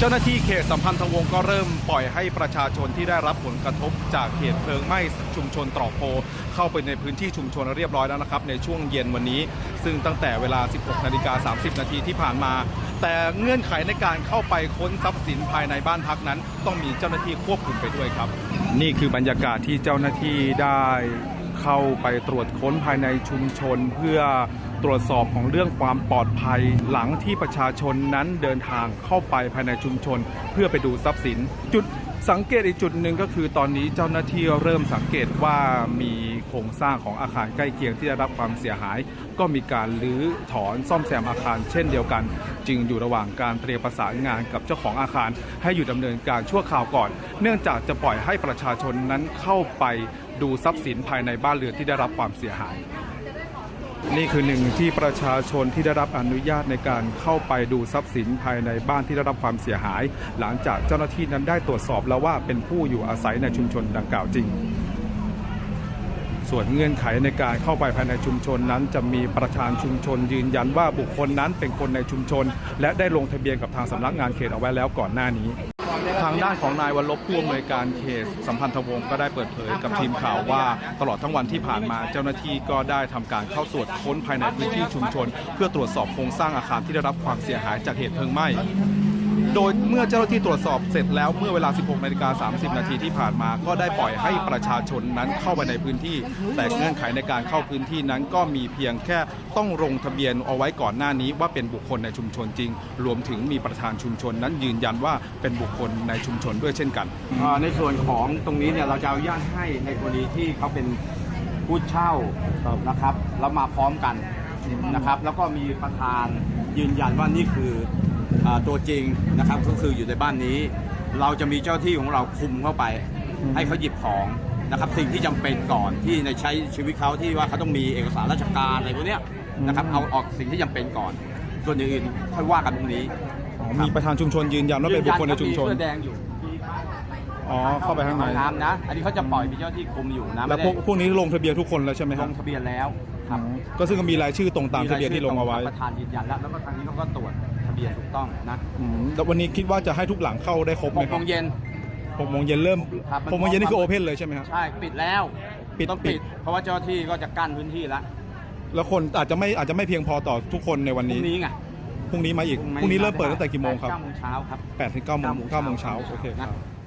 เจ้าหน้าที่เขตสัมพันธวงศ์ก็เริ่มปล่อยให้ประชาชนที่ได้รับผลกระทบจากเหตุเพลิงไหม้ชุมชนตรอกโพ เข้าไปในพื้นที่ชุมชนเรียบร้อยแล้วนะครับ ในช่วงเย็นวันนี้ ซึ่งตั้งแต่เวลา 16นาฬิกา30 นาทีที่ผ่านมา แต่เงื่อนไขในการเข้าไปค้นทรัพย์สินภายในบ้านพักนั้น ต้องมีเจ้าหน้าที่ควบคุมไปด้วยครับ นี่คือบรรยากาศที่เจ้าหน้าที่ได้ เข้าไปตรวจค้นภายในชุมชน เพื่อตรวจสอบของเรื่องความปลอดภัย หลังที่ประชาชนนั้นเดินทางเข้าไปภายในชุมชน เพื่อไปดูทรัพย์สิน จุด สังเกตอีกจุดหนึ่งก็คือตอนนี้เจ้าหน้าที่เริ่มสังเกตว่ามีโครงสร้างของอาคารใกล้เคียงที่ได้รับความเสียหาย ก็มีการรื้อถอนซ่อมแซมอาคารเช่นเดียวกัน จึงอยู่ระหว่างการเตรียมประสานงานกับเจ้าของอาคาร ให้อยู่ดำเนินการชั่วคราวก่อน เนื่องจากจะปล่อยให้ประชาชนนั้นเข้าไปดูทรัพย์สินภายในบ้านเรือนที่ได้รับความเสียหาย นี่คือหนึ่งที่ประชาชนที่ได้รับอนุญาตในการเข้าไปดูทรัพย์สินภายในบ้านที่ได้รับความเสียหาย หลังจากเจ้าหน้าที่นั้นได้ตรวจสอบแล้วว่าเป็นผู้อยู่อาศัยในชุมชนดังกล่าวจริง ส่วนเงื่อนไขในการเข้าไปภายในชุมชนนั้น จะมีประธานชุมชนยืนยันว่าบุคคลนั้นเป็นคนในชุมชน และได้ลงทะเบียนกับทางสำนักงานเขตเอาไว้แล้วก่อนหน้านี้ ทางด้านของนายวัลลบพ่วงในวยการเขตสัมพันธวงศ์ก็ได้เปิดเผยกับทีมข่าวว่า ตลอดทั้งวันที่ผ่านมาเจ้าหน้าที่ก็ได้ทำการเข้าตรวจค้นภายในพื้นที่ชุมชน เพื่อตรวจสอบโครงสร้างอาคารที่ได้รับความเสียหายจากเหตุเพลิงไหม้ โดยเมื่อเจ้าหน้าที่ตรวจสอบเสร็จแล้วเมื่อเวลา 16นาฬิกา30 นาทีที่ผ่านมา ก็ได้ปล่อยให้ประชาชนนั้นเข้าไปในพื้นที่ แต่เงื่อนไขในการเข้าพื้นที่นั้นก็มีเพียงแค่ต้องลงทะเบียนเอาไว้ก่อนหน้านี้ว่าเป็นบุคคลในชุมชนจริง รวมถึงมีประธานชุมชนนั้นยืนยันว่าเป็นบุคคลในชุมชนด้วยเช่นกัน ในส่วนของตรงนี้เนี่ยเราจะอนุญาตให้ในกรณีที่เขาเป็นผู้เช่านะครับแล้วมาพร้อมกันนะครับ แล้วก็มีประธานยืนยันว่านี่คือ ตัวจริงนะครับก็คืออยู่ในบ้านนี้ เราจะมีเจ้าที่ของเราคุมเข้าไป ให้เขาหยิบของนะครับสิ่งที่จำเป็นก่อนที่ในใช้ชีวิตเขาที่ว่าเขาต้องมีเอกสารราชการอะไรพวกเนี้ยนะครับเอาออกสิ่งที่จำเป็นก่อน ส่วนอื่นๆค่อยว่ากันตรงนี้อ๋อมีประธานชุมชนยืนยันว่าเป็นบุคคลในชุมชนยืยัรับเสื้อแดงอยู่อ๋อเข้าไปข้างในน้ำนะ อันนี้เขาจะปล่อยมีเจ้าที่คุมอยู่นะแล้วพวกพวกนี้ลงทะเบียนทุกคนแล้วใช่ไหมคลรับงทะเบียนแล้วครับก็ซึ่งก็มีรายชื่อตรงตามทะเบียนที่ลงเอาไว้ประธานยืนยันแล้วแล้วก็ทางนี้เขาก็ตรวจทะเบียนถูกต้องนะอืมแล้ววันนี้คิดว่าจะให้ทุกหลังเข้าได้ครบไหหมกคโมรับงเย็น หกโมงเย็นเริ่มครับหกโมงเย็นนี่คือโอเพนเลยใช่ไหมครับ ใช่ปิดแล้วปิดต้องปิปิด ด เพราะว่าเจ้าหน้าที่ก็จะกั้นพื้นที่แล้วแล้วคนอาจจะไม่อาจจะไม่เพียงพอต่อทุกคนในวันพรุ่นี้งนี้ไงพรุ่งนี้มาอีกพรุ่งนี้เริ่มเปิดตั้งแต่กี่โมงครับเก้าโมงเช้าครับแปดถึงเก้าโมงเก้าโมงเช้าโอเคครับนะ